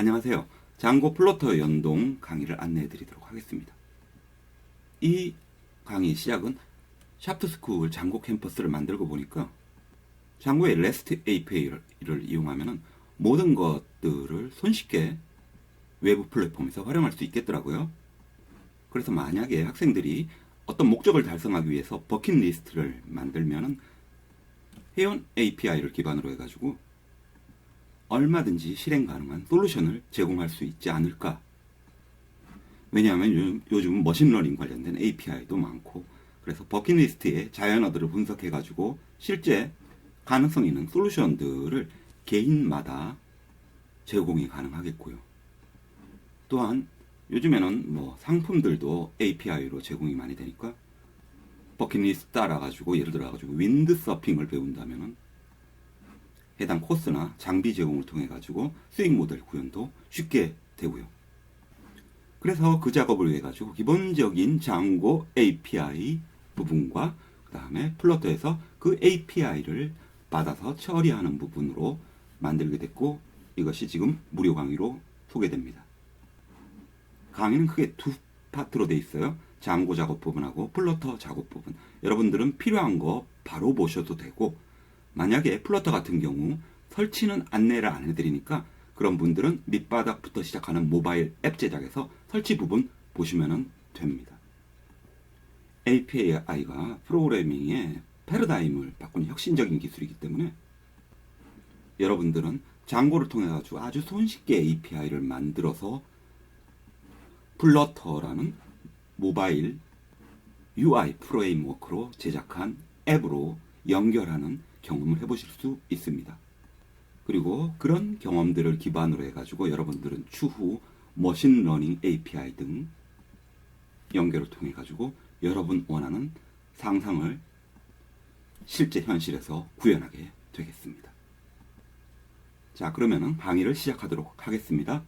안녕하세요. 장고 플로터 연동 강의를 안내해 드리도록 하겠습니다. 이 강의 시작은 샤프트스쿨 장고 캠퍼스를 만들고 보니까 장고의 REST API를 이용하면 모든 것들을 손쉽게 외부 플랫폼에서 활용할 수 있겠더라고요. 그래서 만약에 학생들이 어떤 목적을 달성하기 위해서 버킷리스트를 만들면은 회원 API를 기반으로 해가지고 얼마든지 실행 가능한 솔루션을 제공할 수 있지 않을까. 왜냐하면 요- 요즘 머신러닝 관련된 API도 많고 그래서 버킷리스트의 자연어들을 분석해가지고 실제 가능성 있는 솔루션들을 개인마다 제공이 가능하겠고요. 또한 요즘에는 뭐 상품들도 API로 제공이 많이 되니까 버킷리스트 따라가지고 예를 들어가지고 윈드 서핑을 배운다면은 해당 코스나 장비 제공을 통해 가지고 수익 모델 구현도 쉽게 되고요. 그래서 그 작업을 위해 가지고 기본적인 장고 API 부분과 그 다음에 플러터에서 그 API를 받아서 처리하는 부분으로 만들게 됐고 이것이 지금 무료 강의로 소개됩니다. 강의는 크게 두 파트로 돼 있어요. 장고 작업 부분하고 플러터 작업 부분. 여러분들은 필요한 거 바로 보셔도 되고 만약에 플러터 같은 경우 설치는 안내를 안 해드리니까 그런 분들은 밑바닥부터 시작하는 모바일 앱 제작에서 설치 부분 보시면 됩니다. API가 프로그래밍의 패러다임을 바꾸는 혁신적인 기술이기 때문에 여러분들은 장고를 통해 가지고 아주 손쉽게 API를 만들어서 플러터라는 모바일 UI 프레임워크로 제작한 앱으로 연결하는 경험을 해보실 수 있습니다. 그리고 그런 경험들을 기반으로 해가지고 여러분들은 추후 머신러닝 API 등 연결을 통해 가지고 여러분 원하는 상상을 실제 현실에서 구현하게 되겠습니다. 자, 그러면은 강의를 시작하도록 하겠습니다.